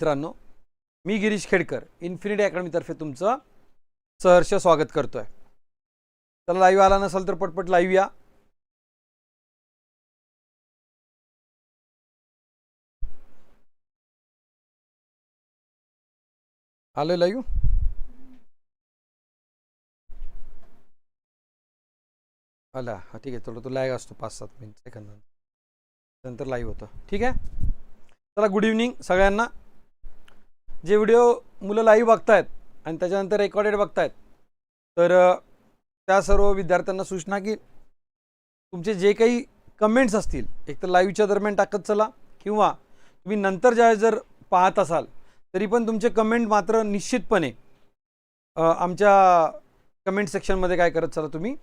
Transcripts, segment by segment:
मित्रांनो मी गिरीश खेडकर इन्फिनिटी अकॅडमीतर्फे तुमचं सहर्ष स्वागत करतोय. चला लाईव्ह आला नसेल तर पटपट लाईव्ह या. आलो लाईव्ह आला. हा ठीक आहे. थोडं तो लॅग असतो पाच सात मिनिट सेकंद नंतर. लाईव्ह होतं. ठीक आहे? चला गुड इव्हनिंग सगळ्यांना. जे व्हिडिओ मुलं लाईव्ह बघतायत आणि त्याच्यानंतर रेकॉर्डेड बघतायत. तर त्या सर्व विद्यार्थ्यांना सूचना की तुमचे जे काही कमेंट्स असतील एक तर लाईव्हच्या दरम्यान टाकत चला किंवा तुम्ही नंतर ज्या जर पाहत असाल तरी पण तुमचे कमेंट मात्र निश्चितपणे आमच्या कमेंट सेक्शनमध्ये काय करत चला तुम्ही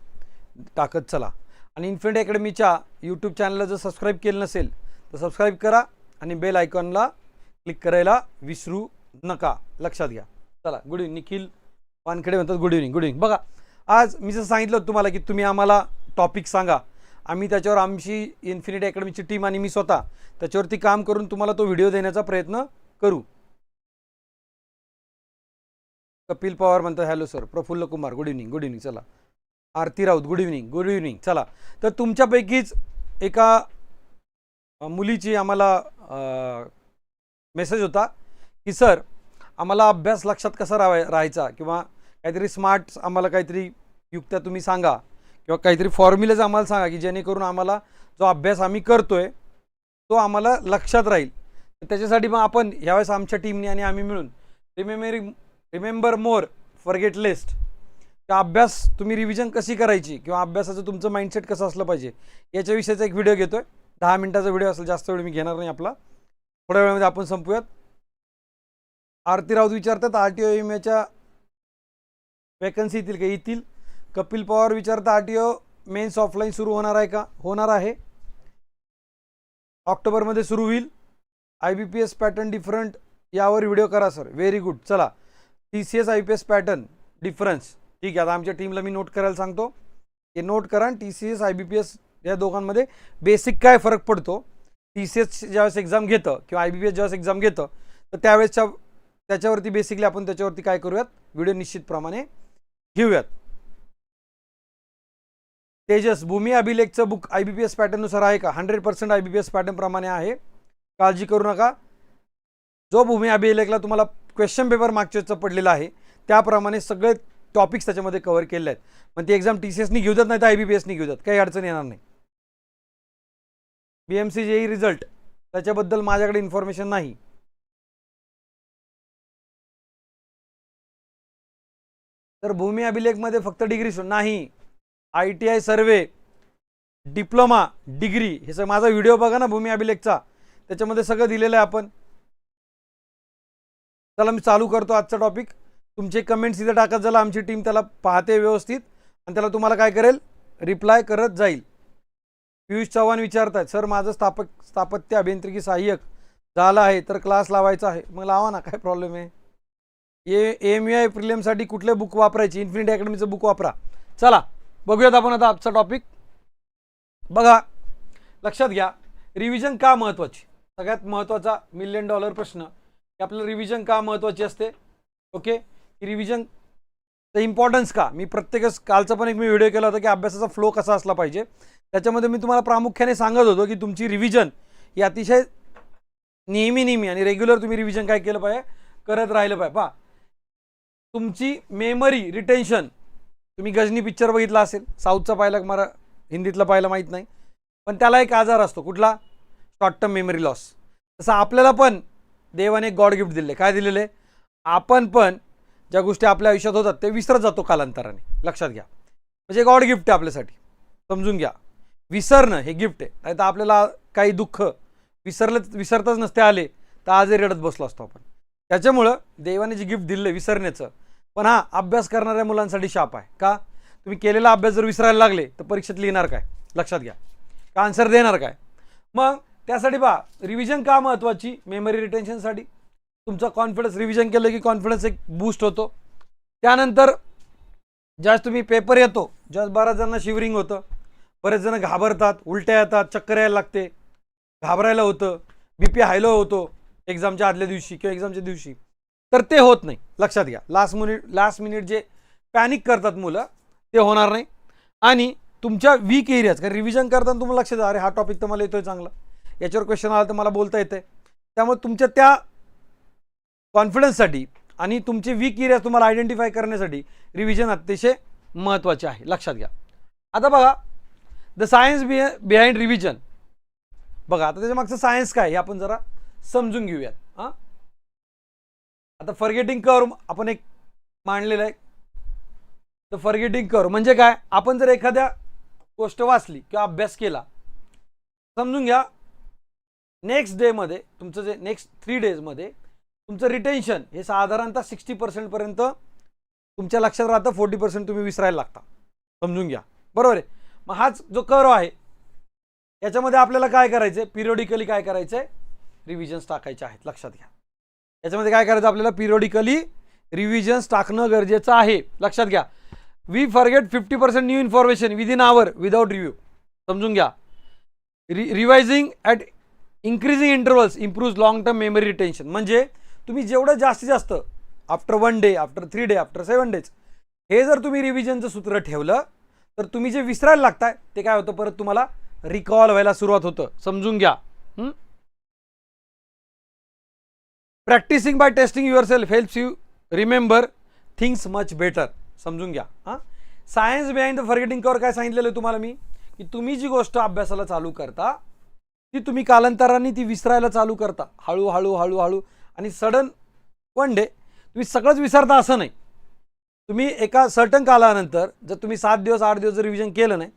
टाकत चला. आणि इन्फिनिटी अकॅडमीच्या यूट्यूब चॅनलला जर सबस्क्राईब केलं नसेल तर सबस्क्राईब करा आणि बेल आयकॉनला क्लिक करायला विसरू नका लक्षात घ्या. चला गुड इव्हनिंग निखिल वानखेडे म्हणतात गुड इव्हनिंग गुड इव्हनिंग बघा आज मी जसं सांगितलं होतं तुम्हाला की तुम्ही आम्हाला टॉपिक सांगा. आम्ही त्याच्यावर आमची इन्फिनिटी अकॅडमीची टीम आणि मी स्वतः त्याच्यावरती काम करून तुम्हाला तो व्हिडिओ देण्याचा प्रयत्न करू. कपिल पवार म्हणतात hello sir Praful Kumar good evening good evening चला. Aarti Raut good evening good evening चला. तर तुमच्यापैकीच एका मुलीची आम्हाला मेसेज होता. की सर आम्हाला अभ्यास लक्षात कसा राहाय राहायचा? किंवा काहीतरी स्मार्ट आम्हाला काहीतरी युक्त्या तुम्ही सांगा. किंवा काहीतरी फॉर्म्युलेज आम्हाला सांगा की जेणेकरून आम्हाला जो अभ्यास आम्ही करतोय तो आम्हाला लक्षात राहील. तर त्याच्यासाठी मग आपण यावेळेस आमच्या टीमने आणि आम्ही मिळून रिमेमरी रिमेंबर मोर फॉरगेट लिस्ट त्या अभ्यास तुम्ही रिव्हिजन कशी करायची? किंवा अभ्यासाचं तुमचं माइंडसेट कसं असलं पाहिजे? याच्याविषयीचा एक व्हिडिओ घेतोय. दहा मिनिटाचा व्हिडिओ असेल जास्त वेळ मी घेणार नाही आपला. थोड्या वेळामध्ये आपण संपूयात. आरती राऊत विचारतात आर टी ओ एम एच्या वॅकन्सी येतील का? येतील. कपिल पवार विचारतात R T O mains offline सुरू होणार आहे का? होणार आहे. ऑक्टोबरमध्ये सुरू होईल. I B P S pattern different यावर व्हिडिओ करा सर व्हेरी गुड चला. T C S I P S pattern difference ठीक आहे आता आमच्या टीमला मी नोट करायला सांगतो. हे नोट करा T C S I B P S या दोघांमध्ये बेसिक काय फरक पडतो? टी सी एस ज्यावेळेस एक्झाम घेतं किंवा आय बी पी एस ज्यावेळेस एक्झाम घेतं तर त्यावेळेसच्या त्याच्यावरती बेसिकली आपण त्याच्यावरती काय करूयात? व्हिडिओ निश्चितप्रमाणे घेऊयात. तेजस भूमी अभिलेखचं book I B P S पॅटर्ननुसार आहे का? Hundred percent I B P S पॅटर्नप्रमाणे आहे. काळजी करू नका. जो भूमी अभिलेखला तुम्हाला क्वेश्चन पेपर मागच्या पडलेला आहे त्याप्रमाणे सगळे टॉपिक्स त्याच्यामध्ये कव्हर केले आहेत. पण ती एक्झाम टी सी एसनी घेऊ देत नाही तर आय बी पी एसनी घेऊ देत. काही अडचण येणार नाही. B M C JE result त्याच्याबद्दल माझ्याकडे इन्फॉर्मेशन नाही. तर भूमी अभिलेखमध्ये फक्त डिग्री नाही. I T I survey diploma degree हे सगळं माझा व्हिडिओ बघा ना भूमी अभिलेखचा. त्याच्यामध्ये सगळं दिलेलं आहे आपण. चला मी चालू करतो आजचा टॉपिक तुमचे कमेंट्स इथे टाकत झाला आमची टीम त्याला पाहते व्यवस्थित. आणि त्याला तुम्हाला काय करेल? रिप्लाय करत जाईल. पियुष चव्हाण विचारतात सर माझं स्थापक स्थापत्य अभियांत्रिकी सहाय्यक झालं आहे तर क्लास लावायचा आहे. मग लावा ना काय प्रॉब्लेम आहे? ए एम यू आय प्रिलियमसाठी कुठले बुक वापरायची? इन्फिनिटी अकॅडमीचं बुक वापरा. चला बघूयात आपण आता आजचा टॉपिक बघा लक्षात घ्या रिव्हिजन का महत्त्वाची सगळ्यात महत्त्वाचा मिलियन डॉलर प्रश्न. की आपलं रिव्हिजन का महत्त्वाची असते? ओके रिव्हिजन इम्पॉर्टन्स का? मी प्रत्येकच कालचा पण एक मी व्हिडिओ केला होता की अभ्यासाचा फ्लो कसा असला पाहिजे. त्याच्यामध्ये मी तुम्हाला प्रामुख्याने सांगत होतो की तुमची रिव्हिजन ही अतिशय नेहमी नेहमी आणि रेग्युलर तुम्ही रिव्हिजन काय केलं पाहिजे? करत राहिलं पाहिजे. पहा तुमची मेमरी रिटेन्शन तुम्ही गजनी पिक्चर बघितला असेल. साऊथचा पाहिला मला हिंदीतलं पाहायला माहीत नाही. पण त्याला एक आजार असतो. कुठला? शॉर्ट टर्म मेमरी लॉस तसं आपल्याला पण देवाने गॉड गिफ्ट दिले काय दिलेले? आपण पण ज्या गोष्टी आपल्या आयुष्यात होतात ते विसरत जातो कालांतराने. लक्षात घ्या. म्हणजे गॉड गिफ्ट आहे आपल्यासाठी. समजून घ्या. विसरणं हे गिफ्ट आहे. नाही तर आपल्याला काही दुःख विसरलं विसरताच नसते आले तर आजही रडत बसलो असतो आपण. त्याच्यामुळं देवाने जे गिफ्ट दिलं विसरण्याचं पण हा अभ्यास करणाऱ्या मुलांसाठी शाप आहे. का? तुम्ही केलेला अभ्यास जर विसरायला लागले तर परीक्षेत लिहिणार काय? लक्षात घ्या. का आन्सर देणार काय? मग त्यासाठी पहा रिव्हिजन का महत्त्वाची मेमरी रिटेन्शनसाठी तुमचा कॉन्फिडन्स रिव्हिजन केलं की कॉन्फिडन्स एक बूस्ट होतो. त्यानंतर ज्यावेळेस तुम्ही पेपर येतो ज्यावेळेस बऱ्याच जणांना शिवरिंग होतं बरेच जण घाबरतात उलट्या येतात चक्कर यायला लागते घाबरायला होतं बी पी हायलो होतो एक्झामच्या आदल्या दिवशी किंवा एक्झामच्या दिवशी. तर ते होत नाही. लक्षात घ्या. लास्ट मिनिट लास्ट मिनिट जे पॅनिक करतात मुलं ते होणार नाही. आणि तुमच्या वीक एरियाज कारण रिव्हिजन करताना तुम्हाला लक्षात द्या अरे हा टॉपिक तर मला येतोय चांगला. याच्यावर क्वेश्चन आला तर मला बोलता येते त्यामुळे तुमच्या त्या कॉन्फिडन्ससाठी आणि तुमचे वीक एरियाज तुम्हाला आयडेंटिफाय करण्यासाठी रिव्हिजन अतिशय महत्त्वाचे आहे. लक्षात घ्या. आता बघा the science be behind revision बघा आता त्याच्या मागचं सायन्स काय हे आपण जरा समजून घेऊयात. हां? आता फर्गेटिंग कर आपण एक मांडलेलं आहे. तर फर्गेटिंग कर. म्हणजे काय? आपण जर एखाद्या गोष्ट वाचली किंवा अभ्यास केला समजून घ्या नेक्स्ट डेमध्ये तुमचं जे नेक्स्ट थ्री डेजमध्ये तुमचं रिटेन्शन हे साधारणतः सिक्स्टी पर्सेंटपर्यंत तुमच्या लक्षात राहतं फोर्टी पर्सेंट तुम्ही विसरायला लागता. समजून घ्या. बरोबर आहे? मग हाच जो कर्व आहे याच्यामध्ये आपल्याला काय करायचं आहे पिरियडिकली काय करायचं आहे रिव्हिजन्स टाकायचे आहेत. लक्षात घ्या. याच्यामध्ये काय करायचं आपल्याला? पिरियडिकली रिव्हिजन्स टाकणं गरजेचं आहे. लक्षात घ्या. We forget fifty percent new information within hour without review समजून घ्या. Re revising at increasing intervals improve long term memory retention म्हणजे तुम्ही जेवढं जास्तीत जास्त after one day after three day after seven days हे जर तुम्ही रिव्हिजनचं सूत्र ठेवलं तर तुम्ही जे विसरायला लागताय ते काय होतं? परत तुम्हाला रिकॉल व्हायला सुरुवात होतं. समजून घ्या. Practicing by testing your self helps you remember things much better समजून घ्या हां? Science behind the forgetting curve काय सांगितलेलं आहे तुम्हाला मी? की तुम्ही जी गोष्ट अभ्यासाला चालू करता ती तुम्ही कालांतराने ती विसरायला चालू करता. हळूहळू हळूहळू आणि सडन वन डे तुम्ही सगळंच विसरता असं नाही. तुम्ही एका सर्टन कालानंतर जर तुम्ही सात दिवस आठ दिवस जर रिव्हिजन केलं नाही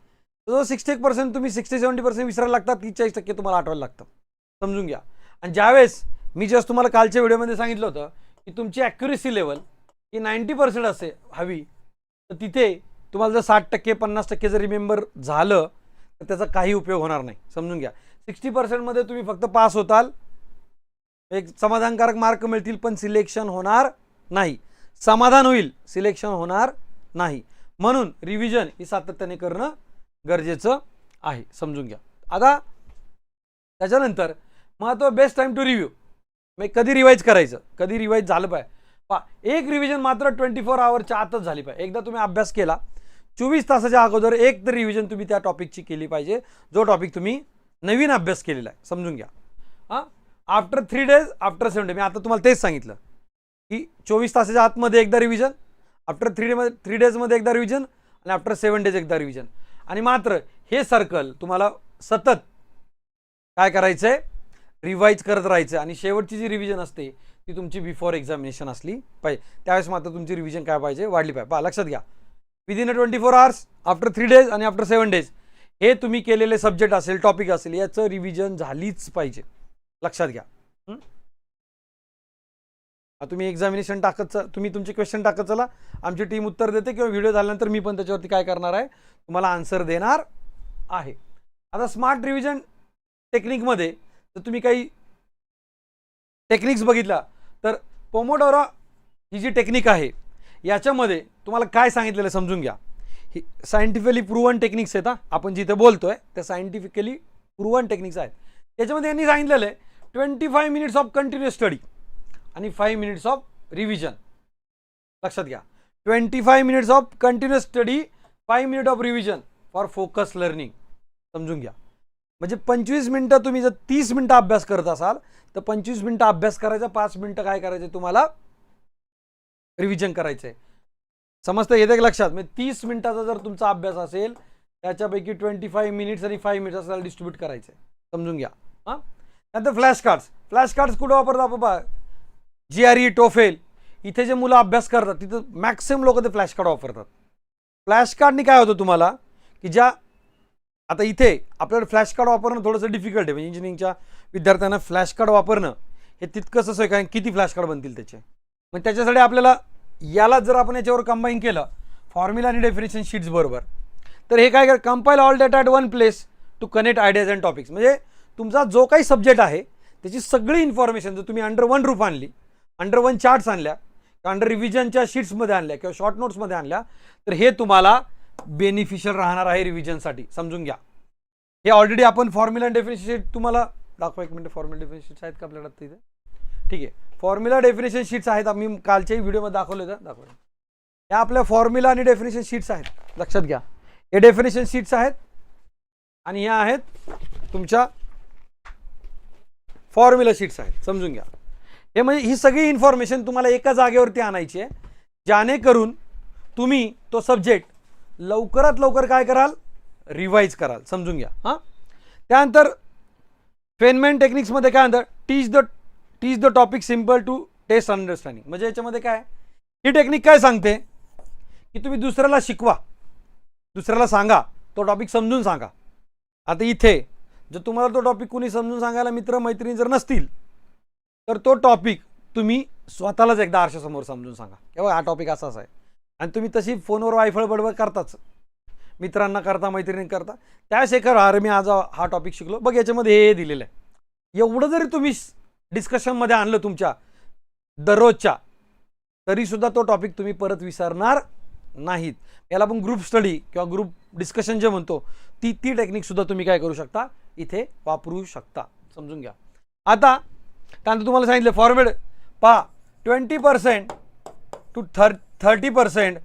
तर सिक्स्टी एक पर्सेंट तुम्ही सिक्स्टी सेवन्टी पर्सेंट विसरायला लागतात तीस चाळीस टक्के तुम्हाला आठवायला लागतं. समजून घ्या. आणि ज्यावेळेस मी जस्ट तुम्हाला कालच्या व्हिडिओमध्ये सांगितलं होतं की तुमची ॲक्युरेसी लेवल ही नाईंटी पर्सेंट असे हवी. तर तिथे तुम्हाला जर साठ टक्के पन्नास टक्के जर रिमेंबर झालं तर त्याचा काही उपयोग होणार नाही. समजून घ्या. सिक्स्टी पर्सेंटमध्ये तुम्ही फक्त पास होताल. एक समाधानकारक मार्क मिळतील पण सिलेक्शन होणार नाही. समाधान होईल सिलेक्शन होणार नाही. म्हणून रिव्हिजन ही सातत्याने करणं गरजेचं आहे. समजून घ्या. आता त्याच्यानंतर महत्त्व बेस्ट टाईम टू रिव्ह्यू म्हणजे कधी रिवाईज करायचं? कधी रिवाईज झालं पाहिजे. पा एक रिव्हिजन मात्र ट्वेंटी फोर आवरच्या आतच झाली पाहिजे. एकदा तुम्ही अभ्यास केला चोवीस तासाच्या अगोदर एक तर रिव्हिजन तुम्ही त्या टॉपिकची केली पाहिजे. जो टॉपिक तुम्ही नवीन अभ्यास केलेला आहे समजून घ्या. हां? After three days after seven day मी आता तुम्हाला तेच सांगितलं की चोवीस तासाच्या आतमध्ये एकदा रिव्हिजन आफ्टर थ्री डेमध्ये थ्री डेजमध्ये एकदा रिव्हिजन आणि आफ्टर सेवन डेज एकदा रिव्हिजन आणि मात्र हे सर्कल तुम्हाला सतत काय करायचं आहे रिवाईज करत राहायचं आणि शेवटची जी रिव्हिजन असते ती तुमची बिफोर एक्झामिनेशन असली पाहिजे. त्यावेळेस मात्र तुमची रिव्हिजन काय पाहिजे? वाढली पाहिजे. पहा लक्षात घ्या. Within a twenty four hours after three days आणि आफ्टर सेवन डेज हे तुम्ही केलेले सब्जेक्ट असेल टॉपिक असेल याचं रिव्हिजन झालीच पाहिजे. लक्षात घ्या. तुम्ही एक्झामिनेशन टाकत चला तुम्ही तुमचे क्वेश्चन टाकत चला. आमची टीम उत्तर देते किंवा व्हिडिओ झाल्यानंतर मी पण त्याच्यावरती काय करणार आहे? तुम्हाला आन्सर देणार आहे. आता स्मार्ट रिव्हिजन टेक्निकमध्ये जर तुम्ही काही टेक्निक्स बघितला. तर पोमोडोरा ही जी टेक्निक आहे याच्यामध्ये तुम्हाला काय सांगितलेलं आहे समजून घ्या. ही सायंटिफिकली प्रूव्हन टेक्निक्स आहेत हा. आपण जिथे बोलतो आहे त्या सायंटिफिकली प्रूव्हन टेक्निक्स आहेत. त्याच्यामध्ये यांनी सांगितलेलं आहे twenty five minutes of continuous study आणि फाईव्ह मिनिट्स ऑफ रिव्हिजन लक्षात घ्या. Twenty five minutes of continuous study five minute of revision for focus learning समजून घ्या. म्हणजे पंचवीस मिनटं तुम्ही जर तीस मिनटं अभ्यास करत असाल तर पंचवीस मिनटं अभ्यास करायचा पाच मिनटं काय करायचं तुम्हाला? रिव्हिजन करायचं आहे समजतं? येते का लक्षात. म्हणजे तीस मिनिटाचा जर तुमचा अभ्यास असेल त्याच्यापैकी ट्वेंटी फाईव्ह मिनिट्स आणि फाईव्ह मिनिट्स असल्याला डिस्ट्रीब्यूट करायचं आहे समजून घ्या. हां? नंतर फ्लॅश कार्ड्स फ्लॅश कार्ड्स कुठं वापरतात बाबा? जी आर ई टोफेल इथे जे मुलं अभ्यास करतात तिथं मॅक्सिमम लोक ते फ्लॅश कार्ड वापरतात. फ्लॅश कार्डनी काय होतं तुम्हाला? की ज्या आता इथे आपल्याला फ्लॅश कार्ड वापरणं थोडंसं डिफिकल्ट आहे. म्हणजे इंजिनिअरिंगच्या विद्यार्थ्यांना फ्लॅश कार्ड वापरणं हे तितकंच आहे. कारण किती फ्लॅश कार्ड बनतील त्याचे? मग त्याच्यासाठी आपल्याला याला जर आपण याच्यावर कंबाईन केलं फॉर्म्युला आणि डेफिनेशन शीट्स बरोबर तर हे काय compile all data at one place to connect ideas and topics म्हणजे तुमचा जो काही सब्जेक्ट आहे त्याची सगळी इन्फॉर्मेशन जर तुम्ही अंडर वन रूप आणली अंडर वन चार्ट्स आणल्या किंवा अंडर रिव्हिजनच्या शीट्समध्ये आणल्या किंवा शॉर्ट नोट्समध्ये आणल्या तर हे तुम्हाला बेनिफिशियल राहणार आहे रिव्हिजनसाठी समजून घ्या. हे ऑलरेडी आपण फॉर्म्युला अँड डेफिनेशन शीट तुम्हाला दाखवा एक मिनिट. फॉर्म्युला डेफिनेशन शीट्स आहेत का आपल्याला तिथे ठीक आहे. फॉर्म्युला डेफिनेशन शीट्स आहेत. आम्ही कालच्याही व्हिडिओमध्ये दाखवले होतं. दाखवले या आपल्या फॉर्म्युला आणि डेफिनेशन शीट्स आहेत. लक्षात घ्या. हे डेफिनेशन शीट्स आहेत. आणि ह्या आहेत तुमच्या फॉर्म्युला शीट्स आहेत. समजून घ्या. हे म्हणजे ही सगळी इन्फॉर्मेशन तुम्हाला एका जागेवरती आणायची आहे. जेणेकरून तुम्ही तो सब्जेक्ट लवकरात लवकर काय कराल? रिवाईज कराल. समजून घ्या. हां? त्यानंतर फेनमेन टेक्निक्समध्ये काय म्हणतात teach the teach the topic simple to test understanding म्हणजे याच्यामध्ये काय? ही टेक्निक काय सांगते? की तुम्ही दुसऱ्याला शिकवा. दुसऱ्याला सांगा. तो टॉपिक समजून सांगा. आता इथे जर तुम्हाला तो टॉपिक कुणी समजून सांगायला मित्र मैत्रिणी जर नसतील तर तो टॉपिक तुम्ही स्वतःलाच एकदा आरशासमोर समजून सांगा. किंवा हा टॉपिक असाच आहे? आणि तुम्ही तशी फोनवर वायफळ बडबड करताच. मित्रांना करता मैत्रिणी करता. त्या शेखर अरे मी आज हा टॉपिक शिकलो. बघ याच्यामध्ये हे हे दिलेलं आहे. एवढं जरी तुम्ही डिस्कशनमध्ये आणलं तुमच्या दररोजच्या तरीसुद्धा तो टॉपिक तुम्ही परत विसरणार नाहीत. याला आपण ग्रुप स्टडी किंवा ग्रुप डिस्कशन जे म्हणतो ती ती टेक्निकसुद्धा तुम्ही काय करू शकता? इथे वापरू शकता. समजून घ्या. आता त्यानंतर तुम्हाला सांगितलं फॉर्मेड पा twenty percent to thirty thirty percent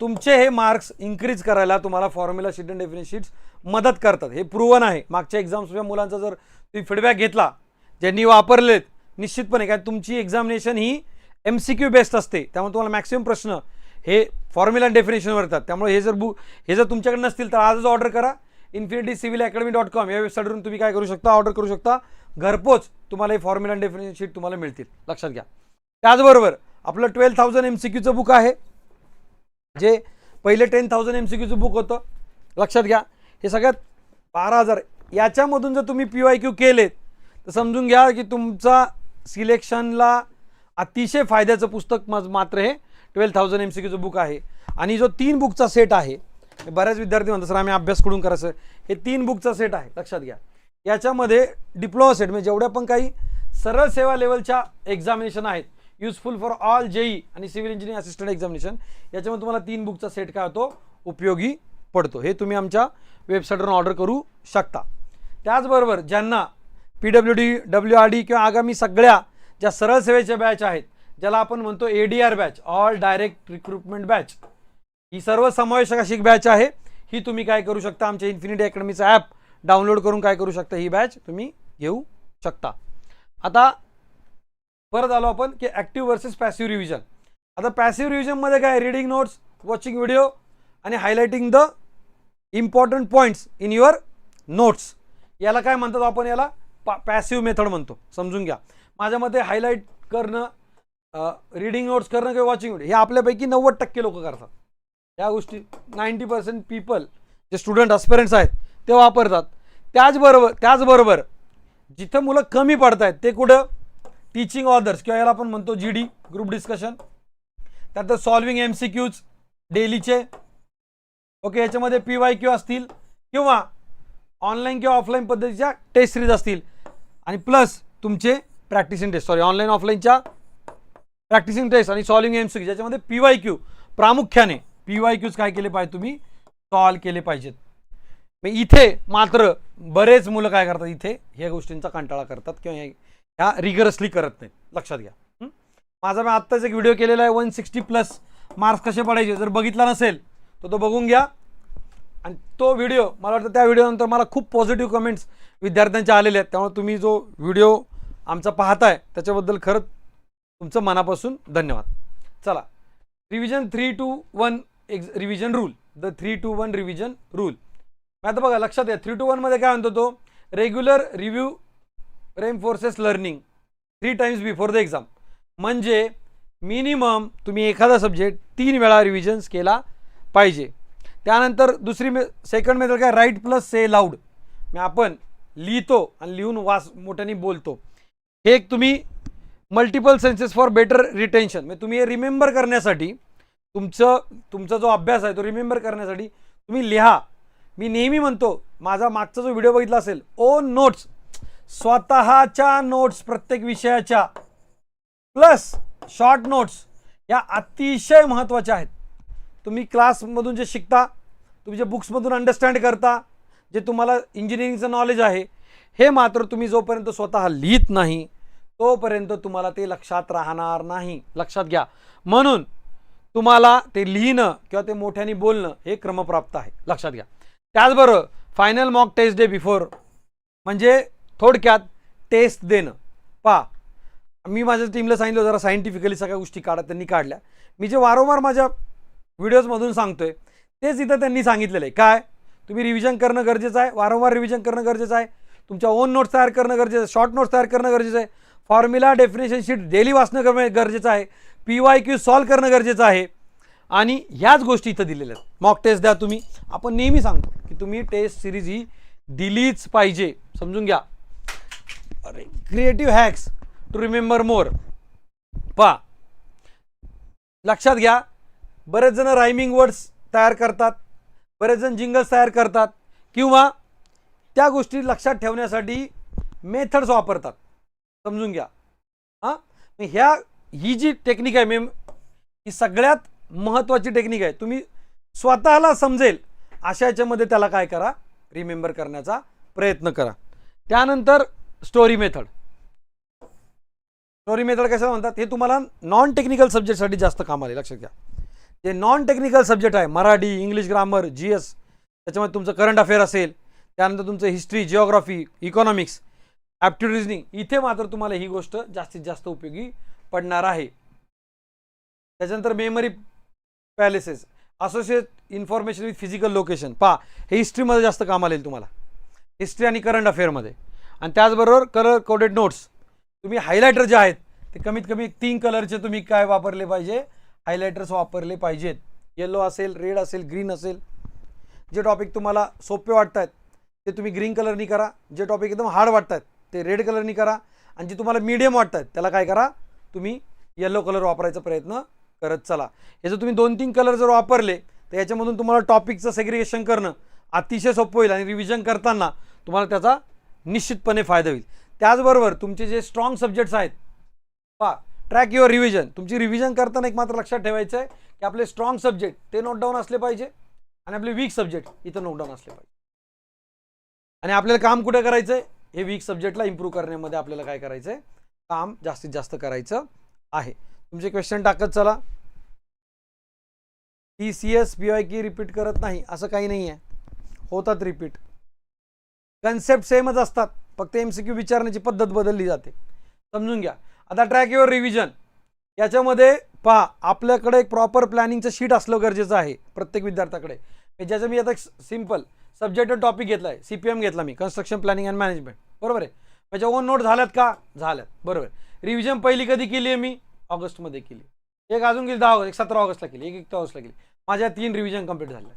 तुमचे हे मार्क्स इन्क्रीज करायला तुम्हाला formula sheet and definite sheets मदत करतात. हे प्रूवन आहे. मागच्या एक्झाम्सच्या मुलांचा जर तुम्ही फीडबॅक घेतला ज्यांनी वापरलेत निश्चितपणे काय तुमची एक्झामिनेशन ही एम सी क्यू बेस्ड असते. त्यामुळे तुम्हाला मॅक्सिमम प्रश्न हे फॉर्म्युला अँड डेफिनेशनवर येतात. त्यामुळे हे जर बुक हे जर तुमच्याकडे नसतील तर आजच ऑर्डर करा. Infinity civil academy dot com या वेबसाईटवरून तुम्ही काय करू शकता? ऑर्डर करू शकता. घरपोच तुम्हाला हे फॉर्म्युला अँड डेफिनेशन शीट तुम्हाला मिळतील. लक्षात घ्या. त्याचबरोबर आपलं ट्वेल्व थाउजंड एम सी क्यूचं बुक आहे. जे पहिले टेन थाउजंड एम सी क्यूचं बुक होतं. लक्षात घ्या. हे सगळ्यात बारा हजार. याच्यामधून जर तुम्ही पी वाय क्यू केलेत तर समजून घ्या की तुमचा सिलेक्शनला अतिशय फायद्याचं पुस्तक मज- मात्र हे ट्वेल्व थाउजंड एम सी क्यूचं बुक आहे. आणि जो तीन बुकचा सेट आहे बऱ्याच विद्यार्थी म्हणतात सर आम्ही अभ्यास कुठून करायचं? हे तीन बुकचा सेट आहे. लक्षात घ्या. याच्यामध्ये डिप्लोमा सेट म्हणजे जेवढ्या पण काही सरळ सेवा लेवलच्या एक्झामिनेशन आहेत युजफुल फॉर ऑल जेई आणि सिव्हिल इंजिनिअरिंग असिस्टंट एक्झामिनेशन याच्यामध्ये तुम्हाला तीन बुकचा सेट काय होतो? उपयोगी पडतो. हे तुम्ही आमच्या वेबसाईटवरून ऑर्डर करू शकता. त्याचबरोबर ज्यांना P W D W R D किंवा आगामी सगळ्या ज्या सरळ सेवेच्या बॅच आहेत ज्याला आपण म्हणतो A D R batch all direct recruitment batch ही सर्व समावेशक अशी बॅच आहे. ही तुम्ही काय करू शकता? आमच्या इन्फिनिटी अकॅडमीचं ॲप डाउनलोड करून काय करू शकता? ही बॅच तुम्ही घेऊ शकता. आता परत आलो आपण की ॲक्टिव्ह वर्सेस पॅसिव्ह रिव्हिजन आता पॅसिव्ह रिव्हिजनमध्ये काय रिडिंग नोट्स वॉचिंग व्हिडिओ आणि highlighting the important points in your notes याला काय म्हणतात आपण याला? पा पॅसिव्ह मेथड म्हणतो. समजून घ्या. माझ्या मते हायलाईट करणं रिडिंग नोट्स करणं किंवा वॉचिंग व्हिडिओ हे आपल्यापैकी नव्वद टक्के लोक करतात. या गोष्टी नाईंटी पर्सेंट पीपल जे स्टुडंट अस्पेरंट्स आहेत ते वापरतात. त्याचबरोबर त्याचबरोबर जिथं मुलं कमी पडत आहेत ते कुठं? टीचिंग ऑदर्स किंवा याला आपण म्हणतो जी डी ग्रुप डिस्कशन त्यानंतर सॉल्विंग एम सी क्यूज डेलीचे ओके याच्यामध्ये पी वाय क्यू असतील किंवा ऑनलाईन किंवा ऑफलाईन पद्धतीच्या टेस्ट सिरीज असतील. आणि प्लस तुमचे प्रॅक्टिसिंग टेस्ट सॉरी ऑनलाईन ऑफलाईनच्या प्रॅक्टिसिंग टेस्ट आणि सॉल्विंग एम सी क्यू ज्याच्यामध्ये पी वाय क्यू प्रामुख्याने पी वाय क्यूज काय केले पाहिजे तुम्ही? सॉल्व केले पाहिजेत. मग इथे मात्र बरेच मुलं काय करतात? इथे ह्या गोष्टींचा कंटाळा करतात किंवा हे- ह्या रिगरसली करत नाहीत. लक्षात घ्या. माझा मी आत्ताच एक व्हिडिओ केलेला आहे वन सिक्स्टी प्लस मार्क्स कसे पडायचे? जर बघितला नसेल तर तो बघून घ्या. आणि तो व्हिडिओ मला वाटतं त्या व्हिडिओनंतर मला खूप पॉझिटिव्ह कमेंट्स विद्यार्थ्यांच्या आलेले आहेत. त्यामुळे तुम्ही जो व्हिडिओ आमचा पाहताय त्याच्याबद्दल खरंच तुमचं मनापासून धन्यवाद. चला. Revision three two one ex revision rule the three two one revision rule आता बघा लक्षात घ्या. थ्री टू वनमध्ये काय म्हणतो तो? Regular review reinforces learning three times before the exam म्हणजे मिनिमम तुम्ही एखादा सब्जेक्ट तीन वेळा रिव्हिजन्स केला पाहिजे. त्यानंतर दुसरी मे सेकंड मेथड काय? राईट प्लस से लाऊड मी आपण लिहितो आणि लिहून वास मोठ्याने बोलतो. हे एक तुम्ही multiple senses for better retention म्हणजे तुम्ही हे रिमेंबर करण्यासाठी तुमचं तुमचा जो अभ्यास आहे तो रिमेंबर करण्यासाठी तुम्ही लिहा. मी नेहमी म्हणतो माझा मागचा जो व्हिडिओ बघितला असेल ओन नोट्स स्वतःच्या नोट्स प्रत्येक विषयाच्या. प्लस शॉर्ट नोट्स या अतिशय महत्त्वाच्या आहेत. तुम्ही क्लासमधून जे शिकता तुम्ही जे बुक्समधून अंडरस्टँड करता जे तुम्हाला इंजिनिअरिंगचं नॉलेज आहे हे मात्र तुम्ही जोपर्यंत स्वतः लिहित नाही तोपर्यंत तुम्हाला ते लक्षात राहणार नाही. लक्षात घ्या. म्हणून तुम्हाला ते लिहिणं किंवा ते मोठ्याने बोलणं हे क्रमप्राप्त आहे. लक्षात घ्या. त्याचबरोबर final mock test day before म्हणजे थोडक्यात टेस्ट देणं. पा मी माझ्या टीमला सांगितलं जरा सायंटिफिकली सगळ्या गोष्टी काढा त्यांनी काढल्या. मी जे वारंवार माझ्या व्हिडिओजमधून सांगतोय तेच इथं त्यांनी सांगितलेलं आहे. काय? तुम्ही रिव्हिजन करणं गरजेचं आहे वारंवार रिव्हिजन करणं गरजेचं आहे तुमच्या ओन नोट्स तयार करणं गरजेचं आहे शॉर्ट नोट्स तयार करणं गरजेचं आहे फॉर्म्युला डेफिनेशन शीट डेली वाचणं करणं गरजेचं आहे पी वाय क्यू सॉल्व करणं गरजेचं आहे. आणि ह्याच गोष्टी इथं दिलेल्या आहेत. मॉक टेस्ट द्या तुम्ही. आपण नेहमी सांगतो की तुम्ही टेस्ट सिरीज ही दिलीच पाहिजे. समजून घ्या. Creative hacks to remember more पा लक्षात घ्या. बरेच जण रायमिंग वर्ड्स तयार करतात. बरेच जण जिंगल्स तयार करतात. किंवा त्या गोष्टी लक्षात ठेवण्यासाठी मेथड्स वापरतात. समजून घ्या. हां? ह्या ही जी टेक्निक आहे मेम ही सगळ्यात महत्त्वाची टेक्निक आहे. तुम्ही स्वतःला समजेल. अशा याच्यामध्ये त्याला काय करा? रिमेंबर करण्याचा प्रयत्न करा. त्यानंतर स्टोरी मेथड स्टोरी मेथड कशाला म्हणतात? हे तुम्हाला नॉन टेक्निकल सब्जेक्टसाठी जास्त काम आले लक्षात घ्या. जे नॉन टेक्निकल सब्जेक्ट आहे Marathi English grammar G S त्याच्यामध्ये तुमचं करंट अफेअर असेल त्यानंतर तुमचं history geography economics aptitude reasoning इथे मात्र तुम्हाला ही गोष्ट जास्तीत जास्त उपयोगी पडणार आहे. त्याच्यानंतर memory palaces associate information with physical location पहा हे हिस्ट्रीमध्ये जास्त काम आलेल तुम्हाला. हिस्ट्री आणि करंट अफेअरमध्ये आणि त्याचबरोबर कलर कोडेड नोट्स तुम्ही हायलायटर जे आहेत ते कमीत कमी तीन कलरचे तुम्ही काय वापरले पाहिजे? हायलायटर्स वापरले पाहिजेत. येलो असेल रेड असेल ग्रीन असेल. जे टॉपिक तुम्हाला सोपे वाटत आहेत ते तुम्ही ग्रीन कलरनी करा. जे टॉपिक एकदम हार्ड वाटत आहेत ते रेड कलरनी करा. आणि जे तुम्हाला मीडियम वाटत आहेत त्याला काय करा? तुम्ही येलो कलर वापरायचा प्रयत्न करत चला. हे जर तुम्ही दोन तीन कलर जर वापरले तर याच्यामधून तुम्हाला टॉपिकचं सेग्रिगेशन करणं अतिशय सोपं होईल. आणि रिव्हिजन करताना तुम्हाला त्याचा निश्चितपणे फायदा होईल. त्याचबरोबर तुमचे जे स्ट्रॉंग सब्जेक्ट्स आहेत पा ट्रॅक युअर रिव्हिजन तुमची रिव्हिजन करताना एक मात्र लक्षात ठेवायचं आहे की आपले स्ट्रॉंग सब्जेक्ट ते नोट डाऊन असले पाहिजे आणि आपले वीक सब्जेक्ट इथं नोट डाऊन असले पाहिजे. आणि आपल्याला काम कुठे करायचं आहे हे वीक सब्जेक्टला इम्प्रूव्ह करण्यामध्ये आपल्याला काय करायचं आहे काम जास्तीत जास्त करायचं आहे. तुमचे क्वेश्चन टाकत चला. T C S P Y की रिपीट करत नाही असं काही नाही आहे होतात रिपीट कन्सेप्ट सेमच असतात. फक्त एम सी क्यू विचारण्याची पद्धत बदलली जाते. समजून घ्या. आता ट्रॅक युअर रिव्हिजन. याच्यामध्ये पहा आपल्याकडे एक प्रॉपर प्लॅनिंगचं शीट असलं गरजेचं आहे प्रत्येक विद्यार्थ्याकडे. ज्याचं मी आता सिंपल सब्जेक्ट टॉपिक घेतला आहे सी पी एम घेतला मी कन्स्ट्रक्शन प्लॅनिंग अँड मॅनेजमेंट बरोबर आहे? त्याच्या ओन नोट झाल्यात का? झाल्यात. बरोबर रिव्हिजन पहिली कधी केली आहे मी? ऑगस्टमध्ये केली. एक अजून गेली दहा ऑगस्ट एक सतरा ऑगस्टला केली एक एक ऑगस्टला केली. माझ्या तीन रिव्हिजन कंप्लीट झाल्या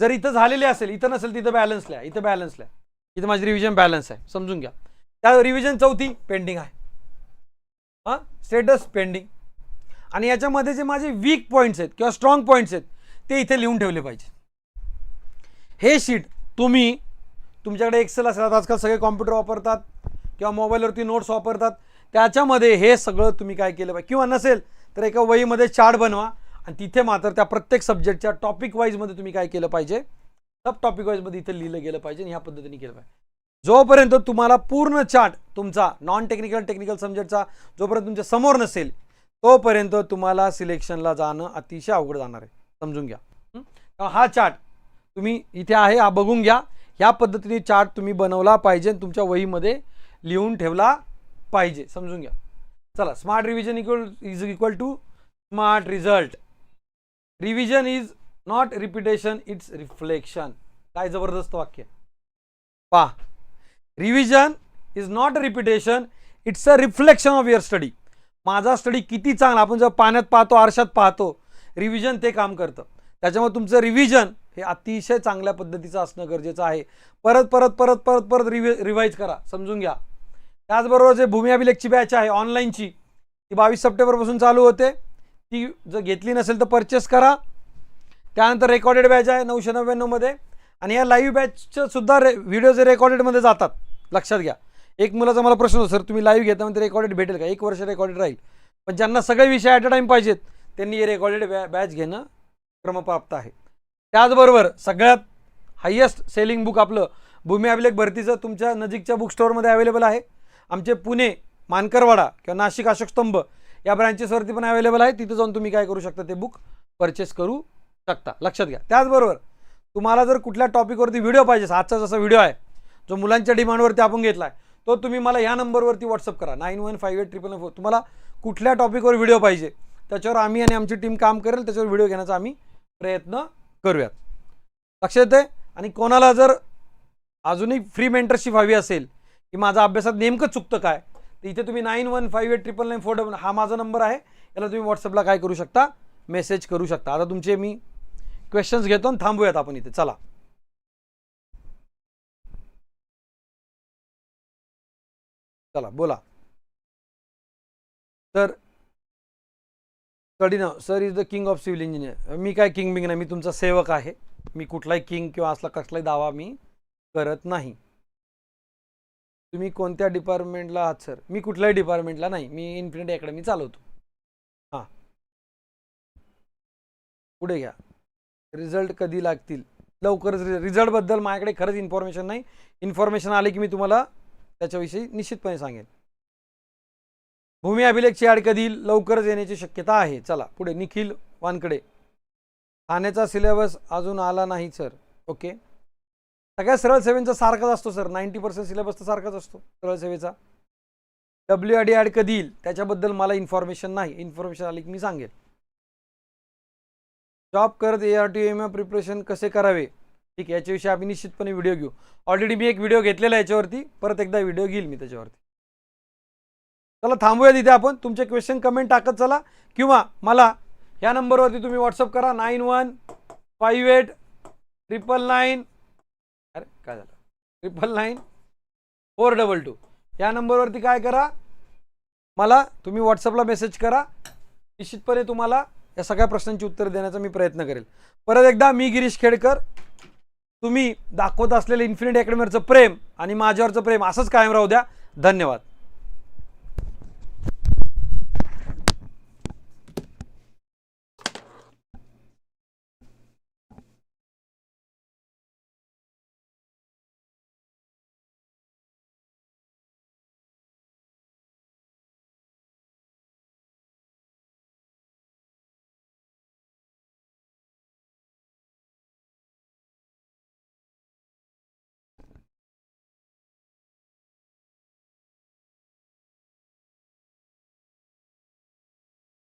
जर इथं झालेले असेल इथं नसेल तिथं बॅलन्स लिहा इथं बॅलन्स लिहा इथं माझी रिव्हिजन बॅलन्स आहे. समजून घ्या. त्या रिव्हिजन चौथी पेंडिंग आहे. हां? स्टेटस पेंडिंग आणि याच्यामध्ये जे माझे वीक पॉईंट्स आहेत किंवा स्ट्रॉंग पॉईंट्स आहेत ते इथे लिहून ठेवले पाहिजे हे शीट तुम्ही तुमच्याकडे एक्सेल असेल आजकाल सगळे कॉम्प्युटर वापरतात किंवा मोबाईलवरती नोट्स वापरतात. त्याच्यामध्ये हे सगळं तुम्ही काय केलं पाहिजे? किंवा नसेल तर एका वहीमध्ये चार्ट बनवा आणि तिथे मात्र त्या प्रत्येक सब्जेक्टच्या टॉपिक वाईजमध्ये तुम्ही काय केलं पाहिजे? सब टॉपिक वाईजमध्ये इथे लिहिलं गेलं पाहिजे आणि ह्या पद्धतीने केलं पाहिजे. जोपर्यंत तुम्हाला पूर्ण चार्ट तुमचा नॉन टेक्निकल टेक्निकल सब्जेक्टचा जोपर्यंत तुमच्यासमोर नसेल तोपर्यंत तुम्हाला सिलेक्शनला जाणं अतिशय अवघड जाणार आहे. समजून घ्या. हा? चार्ट तुम्ही इथे आहे हा बघून घ्या. ह्या पद्धतीने चार्ट तुम्ही बनवला पाहिजे तुमच्या वहीमध्ये लिहून ठेवला पाहिजे. समजून घ्या. चला smart revision equal is equal to smart result revision is not repetition it's reflection काय जबरदस्त वाक्य. पा revision is not a repetition it's a reflection of your study माझा स्टडी किती चांगला. आपण जेव्हा पाण्यात पाहतो आरशात पाहतो रिव्हिजन ते काम करतं. त्याच्यामुळे तुमचं रिव्हिजन हे अतिशय चांगल्या पद्धतीचं असणं गरजेचं आहे. परत परत परत परत परत रिव्हि रिवाईज करा. समजून घ्या. त्याचबरोबर जे भूमी अभिलेखची बॅच आहे ऑनलाईनची ती बावीस सप्टेंबरपासून चालू होते. ती जर घेतली नसेल तर परचेस करा. त्यानंतर रेकॉर्डेड बॅच आहे नऊशे नव्याण्णवमध्ये आणि या लाईव्ह बॅचचं सुद्धा रे व्हिडिओ जे रेकॉर्डेडमध्ये जातात लक्षात घ्या. एक मुलाचा मला प्रश्न होता सर तुम्ही लाईव्ह घेता म्हणजे रेकॉर्डेड भेटेल का? एक वर्ष रेकॉर्डेड राहील. पण ज्यांना सगळे विषय ॲट अ टाईम पाहिजेत त्यांनी हे रेकॉर्डेड बॅ बॅच घेणं क्रमप्राप्त आहे. त्याचबरोबर सगळ्यात हायेस्ट सेलिंग बुक आपलं भूमी अभिलेख भरतीचं तुमच्या नजीकच्या बुक स्टोअरमध्ये अवेलेबल आहे. आमचे पुणे मानकरवाडा किंवा नाशिक अशोक स्तंभ या ब्रँचेसवरती पण अवेलेबल आहे. तिथे जाऊन तुम्ही काय करू शकता ते बुक परचेस करू शकता लक्षात घ्या. त्याचबरोबर तुम्हाला जर कुठल्या टॉपिकवरती व्हिडिओ पाहिजे आजचा जसा व्हिडिओ आहे जो मुलांच्या डिमांडवरती आपण घेतला आहे तो तुम्ही मला या नंबरवरती व्हॉट्सअप करा. Nine one five eight triple four तुम्हाला कुठल्या टॉपिकवर व्हिडिओ पाहिजे त्याच्यावर आम्ही आणि आमची टीम काम करेल त्याच्यावर व्हिडिओ घेण्याचा आम्ही प्रयत्न करूयात. लक्षात येते आणि कोणाला जर अजूनही फ्री मेंटरशिप हवी असेल की माझा अभ्यासात नेमकं चुकतं काय तर इथे तुम्ही nine one five eight triple nine four double हा माझा नंबर आहे. याला तुम्ही व्हॉट्सअपला काय करू शकता? मेसेज करू शकता. आता तुमचे मी क्वेश्चन्स घेतो आणि थांबूयात आपण इथे. चला. चला बोला. तर कडीनाव sir is the king of civil engineer. मी काय किंग बिंग नाही मी तुमचा सेवक आहे. मी कुठलाही किंग किंवा असला कसलाही दावा मी करत नाही. तुम्ही कोणत्या डिपार्टमेंटला आहात सर? मी कुठल्याही डिपार्टमेंटला नाही. मी इन्फिनिटी अकॅडमी चालवतो. हां. पुढे घ्या. रिझल्ट कधी लागतील? लवकरच रिझल्टबद्दल माझ्याकडे खरंच इन्फॉर्मेशन नाही. इन्फॉर्मेशन आले की मी तुम्हाला त्याच्याविषयी निश्चितपणे सांगेन. भूमी अभिलेखची ॲड कधी? येईल? लवकरच येण्याची शक्यता आहे. चला पुढे निखिल वानकडे ठाण्याचा सिलेबस अजून आला नाही सर ओके सगळ्या सरळ सेवेचा सारखाच असतो सर नाईन्टी पर्सेंट सिलेबस तर सारखाच असतो सरळ सेवेचा. डब्ल्यू आय डी ॲड कधी? येईल त्याच्याबद्दल मला इन्फॉर्मेशन नाही. इन्फॉर्मेशन आली की मी सांगेल जॉब करत A R T M preparation कसे करावे? ठीक आहे याच्याविषयी आम्ही निश्चितपणे व्हिडिओ घेऊ. ऑलरेडी मी एक व्हिडिओ घेतलेला आहे याच्यावरती. परत एकदा व्हिडिओ घेईल मी त्याच्यावरती. चला थांबूया तिथे आपण. तुमचे क्वेश्चन कमेंट टाकत चला. किंवा मला या नंबरवरती तुम्ही व्हॉट्सअप करा. Nine one five eight triple nine अरे काय झालं? Triple nine four double two या नंबरवरती काय करा? मला तुम्ही व्हॉट्सअपला मेसेज करा. निश्चितपणे तुम्हाला या सगळ्या प्रश्नांची उत्तर देण्याचा मी प्रयत्न करेल. परत एकदा मी गिरीश खेडकर तुम्ही दाखवत असलेलं इन्फिनिटी अकॅडमीवरचं प्रेम आणि माझ्यावरचं प्रेम असंच कायम राहू द्या. धन्यवाद.